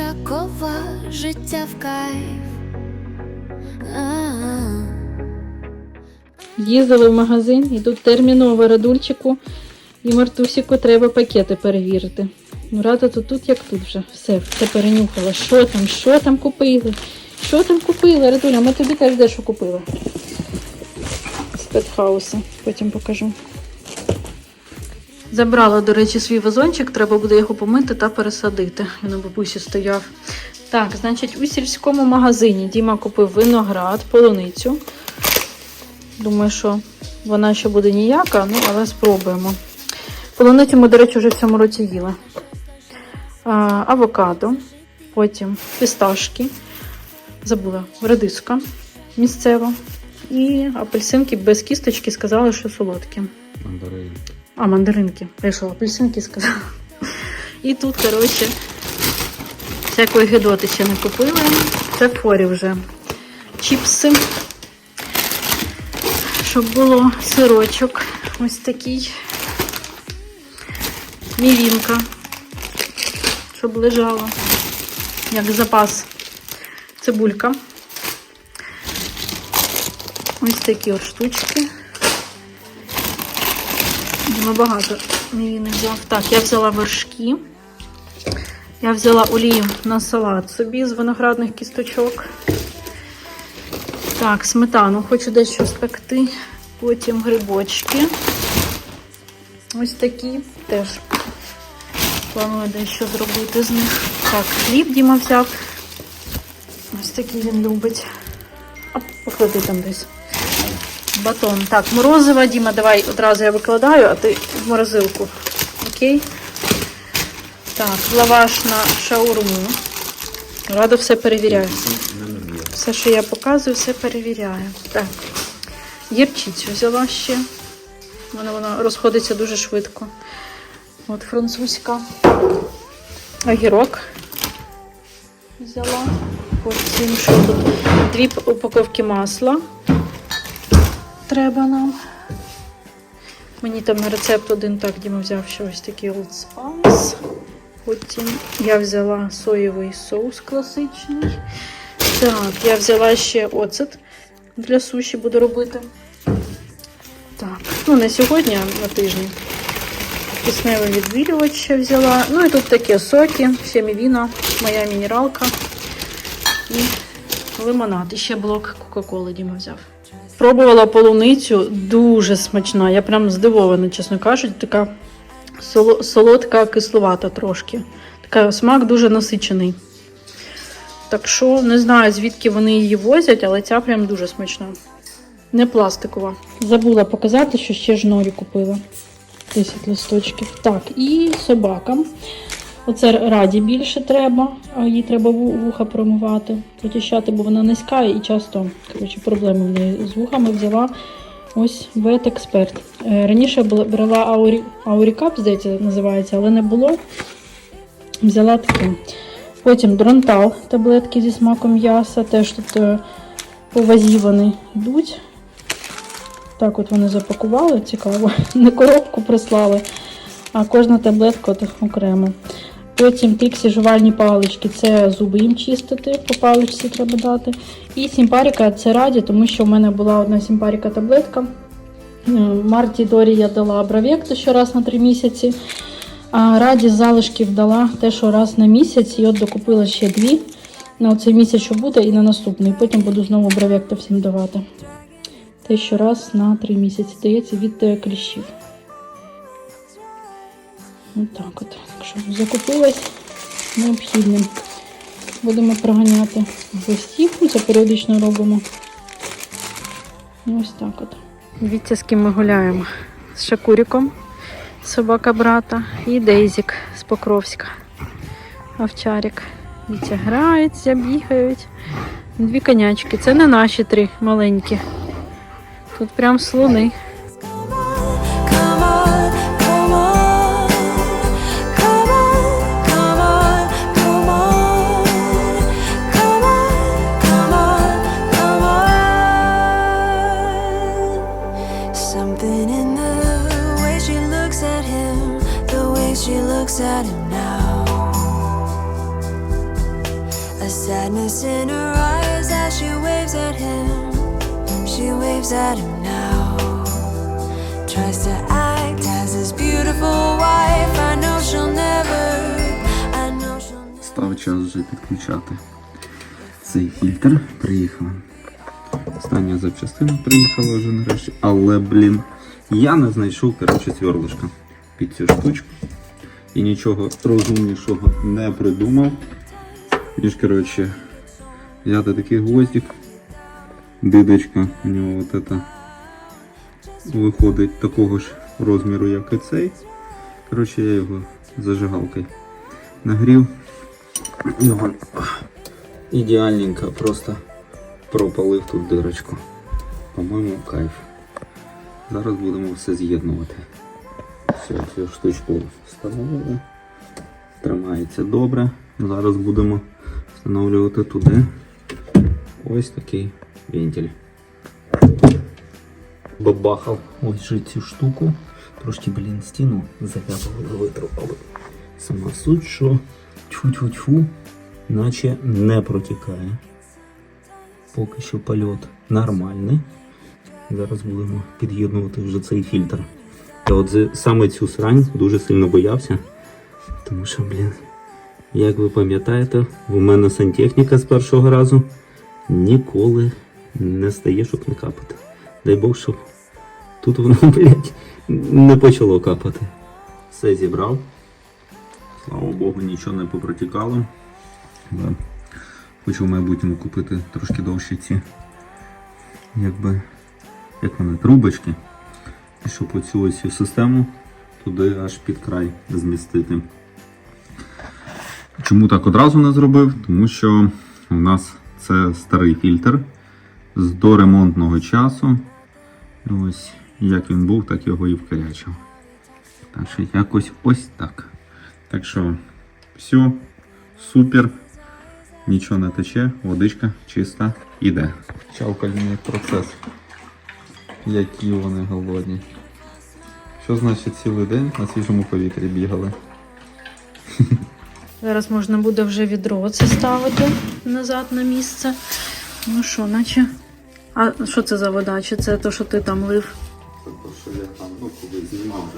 Ушакова, життя в кайф. Їздили в магазин і тут терміново радульчику і Мартусіку треба пакети перевірити. Ну, рада то тут, як тут вже. Все, все перенюхала. Що там, що там купили? Що там купили, Радуля? Ми тобі теж дещо купили. З петхауса. Потім покажу. Забрала, до речі, свій вазончик, треба буде його помити та пересадити. Він у бабусі стояв. Так, значить, у сільському магазині Діма купив виноград, полуницю. Думаю, що вона ще буде ніяка, ну але спробуємо. Полуницю ми, до речі, вже в цьому році їли. А, авокадо, потім фісташки, забула, редиска місцева. І апельсинки без кісточки сказали, що солодкі. Мандарин. А, мандаринки. Я що, апельсинки сказала. І тут, коротше, всякої гидоти ще не купили. Це форі вже. Чіпси. Щоб було сирочок. Ось такий. Мівінка. Щоб лежало. Як запас. Цибулька. Ось такі от штучки. Дима багато не взяв. Так, я взяла вершки. Я взяла олію на салат собі з виноградних кісточок. Так, сметану хочу дещо спекти. Потім грибочки. Ось такі теж. Планую дещо зробити з них. Так, хліб Діма взяв. Ось такий він любить. А поклади там десь. Батон. Так, морозиво, Діма, давай одразу я викладаю, а ти в морозилку. Окей? Так, лаваш на шаурму. Рада все перевіряю. Все, що я показую, все перевіряю. Так. Гірчицю взяла ще. Вона, вона розходиться дуже швидко. От французька. Огірок взяла. Дві упаковки масла треба нам. Мені там на рецепт один так Діма взяв ще ось такий Old Spice. Потім я взяла соєвий соус класичний. Так, я взяла ще оцет для суші буду робити. Так, ну не сьогодні, а на тижні. Кисневий відбілювач ще взяла. Ну і тут такі соки, сімівіна, моя мінералка і лимонад. І ще блок Кока-Коли Діма взяв. Пробувала полуницю, дуже смачна. Я прям здивована, чесно кажучи, така соло- солодка, кисловата трошки. Така смак дуже насичений. Так що не знаю, звідки вони її возять, але ця прям дуже смачна. Не пластикова. Забула показати, що ще жнорі купила. 10 листочків. Так, і собакам. Оце раді більше треба, їй треба вуха промивати, прочищати, бо вона низька і часто коротше, проблеми в неї з вухами взяла. Ось ветексперт. Е, Раніше брала аурі, аурікап, здається, називається, але не було. Взяла таке. Потім дронтал, таблетки зі смаком м'яса, теж тут е, по вазі вони йдуть. Так от вони запакували, цікаво. Не коробку прислали, а кожна таблетка от окремо. Потім тріксі жувальні палички це зуби їм чистити, по паличці треба дати. І сімпаріка це раді, тому що в мене була одна сімпаріка таблетка. Е, Марті Дорі я дала Бравекту щораз на 3 місяці. А раді з залишків дала те, що раз на місяць, і от докупила ще дві. На цей місяць, що буде, і на наступний. Потім буду знову Бравекта всім давати. Те, що раз на 3 місяці дається від е, кліщів. Отак от. Так що закупилась необхідним. Будемо проганяти гостів. Це періодично робимо. Ось так от. Дивіться, з ким ми гуляємо. З Шакуріком, собака брата, і Дейзік з Покровська. Овчарик. Дивіться, граються, бігають. Дві конячки. Це не наші три маленькі. Тут прям слони. Something in the way she looks at him, the way she looks at him now. A sadness in her eyes as she waves at him. She waves at him now. Tries to act as his beautiful wife. I know she'll never. I know she'll never. Став час вже підключати цей фільтр. Приїхала. Остання запчастина приїхала вже нарешті. Але, блін, я не знайшов, коротше, сверлишка під цю штучку. І нічого розумнішого не придумав. Ніж, коротше, взяти такий гвоздик. Дидочка у нього от это виходить такого ж розміру, як і цей. Коротше, я його зажигалкою нагрів. Он ідеальненько просто пропалив тут дирочку. По-моєму, кайф. Зараз будемо все з'єднувати. Все, цю штучку встановили. Тримається добре. Зараз будемо встановлювати туди ось такий вентиль. Бабахав ось же цю штуку. Трошки, блін, стіну зав'язували, витрупали. Сама суть, що тьфу-тьфу-тьфу, наче не протікає. Поки що польот нормальний. Зараз будемо під'єднувати вже цей фільтр. Я от саме цю срань дуже сильно боявся. Тому що, блін, як ви пам'ятаєте, у мене сантехніка з першого разу ніколи не стає, щоб не капати. Дай Бог, щоб тут воно, блядь, не почало капати. Все зібрав. Слава Богу, нічого не попротікало. Хочу в майбутньому купити трошки довші ці, якби, як вони, трубочки. І щоб оцю ось систему туди аж під край змістити. Чому так одразу не зробив? Тому що у нас це старий фільтр з доремонтного часу. І ось як він був, так його і вкорячив. Так що якось ось так. Так що все, супер. Нічого не тече, водичка чиста іде. Чавкальний процес. Які вони голодні. Що значить цілий день на свіжому повітрі бігали? Зараз можна буде вже відро це ставити назад на місце. Ну що, наче. А що це за вода? Чи це те, що ти там лив? Це то, що я там ну, коли знімав.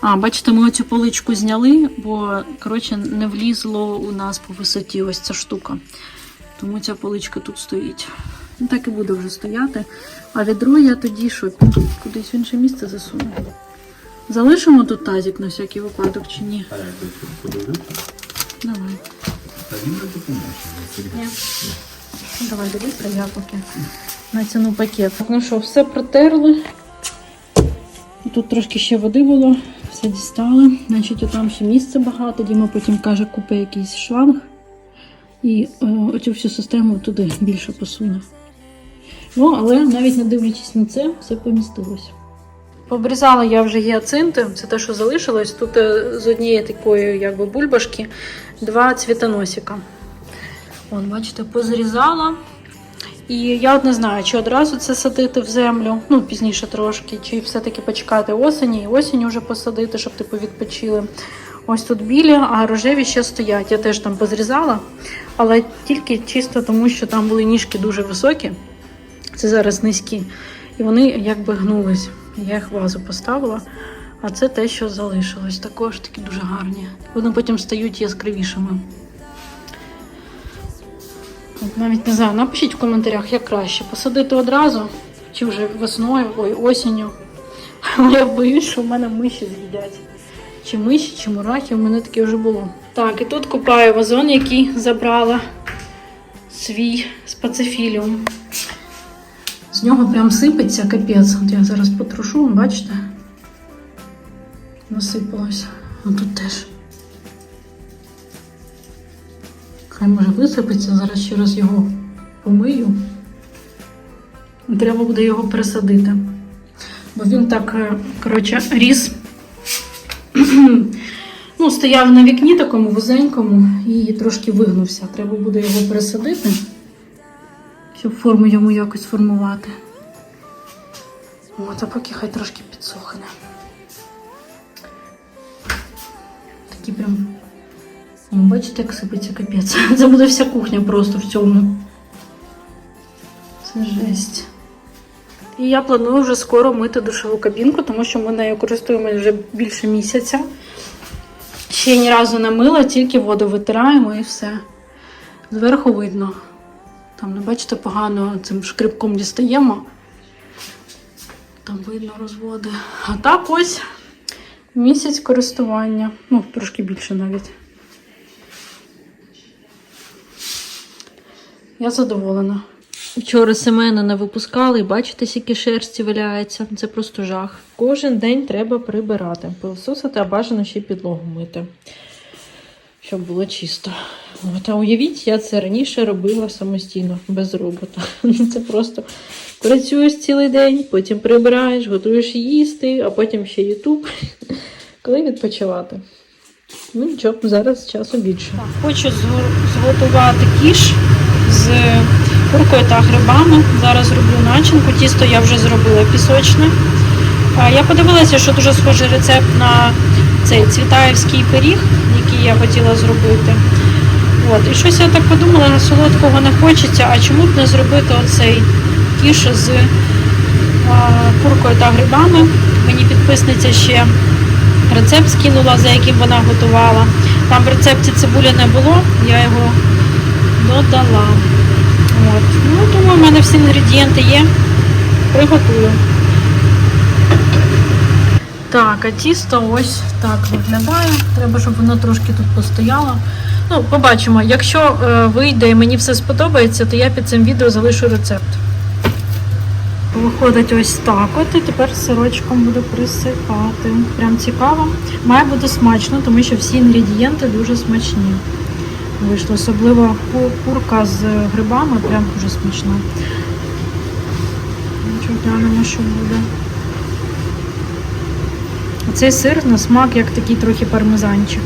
А, бачите, ми оцю поличку зняли, бо коротше не влізло у нас по висоті ось ця штука. Тому ця поличка тут стоїть. Ну, так і буде вже стояти. А відро я тоді що, кудись в інше місце засуну. Залишимо тут тазик на всякий випадок чи ні? А я тут подивлюся. Давай. Та він не допоможе. Давай, дивись, я поки натягну пакет. Ну що, все протерли. Тут трошки ще води було, все дістали. Значить, там ще місце багато. Діма потім каже, купи якийсь шланг. І е, оцю всю систему туди більше посуне. Ну, але навіть не дивлячись на це, все помістилось. Обрізала я вже гіацинти, це те, що залишилось. Тут е, з однієї такої якби бульбашки два цвітоносика. Вон, бачите, позрізала. І я не знаю, чи одразу це садити в землю, ну пізніше трошки, чи все-таки почекати осені і осінь вже посадити, щоб типу відпочили. Ось тут білі, а рожеві ще стоять. Я теж там позрізала, але тільки чисто тому, що там були ніжки дуже високі. Це зараз низькі. І вони якби гнулись. Я їх вазу поставила. А це те, що залишилось. Також такі дуже гарні. Вони потім стають яскравішими. Навіть не знаю, напишіть в коментарях, як краще посадити одразу, чи вже весною, ой, осінню. Я боюсь, що в мене миші з'їдять. Чи миші, чи мурахи, в мене таке вже було. Так, і тут купаю вазон, який забрала свій спацифіліум. З нього прям сипеться капець. От я зараз потрушу, бачите? Насипалося. Тут теж. Хай може висипеться, зараз ще раз його помию. Треба буде його пересадити. Бо він так, е, коротше, ріс. ну, стояв на вікні такому вузенькому і трошки вигнувся. Треба буде його пересадити, щоб форму йому якось формувати. От, а поки хай трошки підсохне. Такі прям Бачите, як сипеться капець. Це буде вся кухня просто в цьому. Це жесть. І я планую вже скоро мити душову кабінку, тому що ми нею користуємося вже більше місяця. Ще ні разу не мила, тільки воду витираємо і все. Зверху видно. Там, не бачите, погано цим шкребком дістаємо. Там видно розводи. А так ось місяць користування. Ну, трошки більше навіть. Я задоволена. Вчора Семена не випускали, і бачите, скільки шерсті валяється. Це просто жах. Кожен день треба прибирати, пилососити, а бажано ще підлогу мити, щоб було чисто. От, а уявіть, я це раніше робила самостійно, без робота. Ну, Це просто працюєш цілий день, потім прибираєш, готуєш їсти, а потім ще Ютуб. Коли відпочивати? Ну нічого, зараз часу більше. Хочу зготувати кіш з куркою та грибами. Зараз роблю начинку. Тісто я вже зробила пісочне. Я подивилася, що дуже схожий рецепт на цей цвітаївський пиріг, який я хотіла зробити. От. І щось я так подумала, солодкого не хочеться, а чому б не зробити оцей кіш з куркою та грибами. Мені підписниця ще рецепт скинула, за яким вона готувала. Там в рецепті цибулі не було, я його додала. От. Ну, думаю, в мене всі інгредієнти є. Приготую. Так, а тісто ось так виглядає. Треба, щоб воно трошки тут постояло. Ну, побачимо. Якщо е, вийде і мені все сподобається, то я під цим відео залишу рецепт. Виходить ось так от, і тепер сирочком буду присипати. Прям цікаво. Має бути смачно, тому що всі інгредієнти дуже смачні. Вийшло особливо курка з грибами, прям дуже смачна. Нічого глянемо, що буде. Цей сир на смак як такий трохи пармезанчик.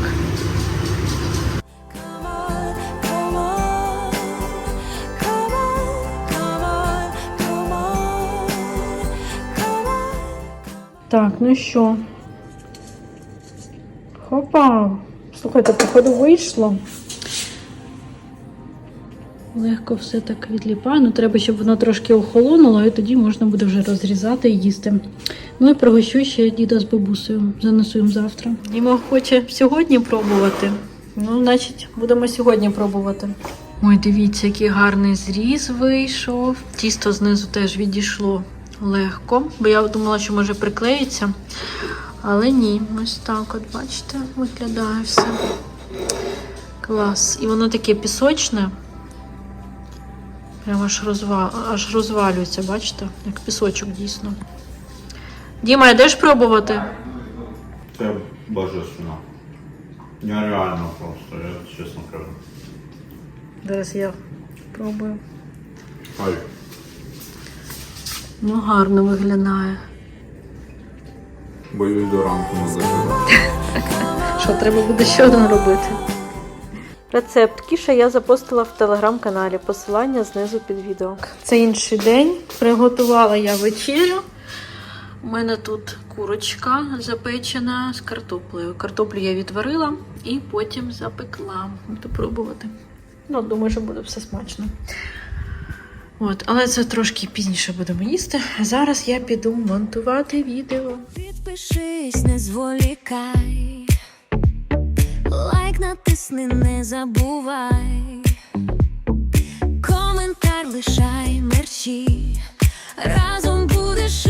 Так, ну що? Хопа. Слухайте, походу вийшло. Легко все так відліпає. Ну, треба, щоб воно трошки охолонуло, і тоді можна буде вже розрізати і їсти. Ну і пригощу ще діда з бабусею. Занесу їм завтра. Діма хоче сьогодні пробувати. Ну, значить, будемо сьогодні пробувати. Ой, дивіться, який гарний зріз вийшов. Тісто знизу теж відійшло легко, бо я думала, що може приклеїться. Але ні, ось так от, бачите, виглядає все. Клас. І воно таке пісочне. Прямо аж, розва... аж розвалюється, бачите? Як пісочок дійсно. Діма, йдеш пробувати? Це божественно. Нереально просто, я чесно кажу. Зараз я пробую. Ай, Ну, гарно виглядає. боюсь до ранку не доживати. Що треба буде ще один робити? Рецепт кіша я запостила в телеграм-каналі. Посилання знизу під відео. Це інший день. Приготувала я вечерю. У мене тут курочка запечена з картоплею. Картоплю я відварила і потім запекла. Буду пробувати. Ну, думаю, що буде все смачно. От, але це трошки пізніше будемо їсти. А зараз я піду монтувати відео. Підпишись, не зволікай натисни, не забувай, коментар лишай мерчі, разом будеш.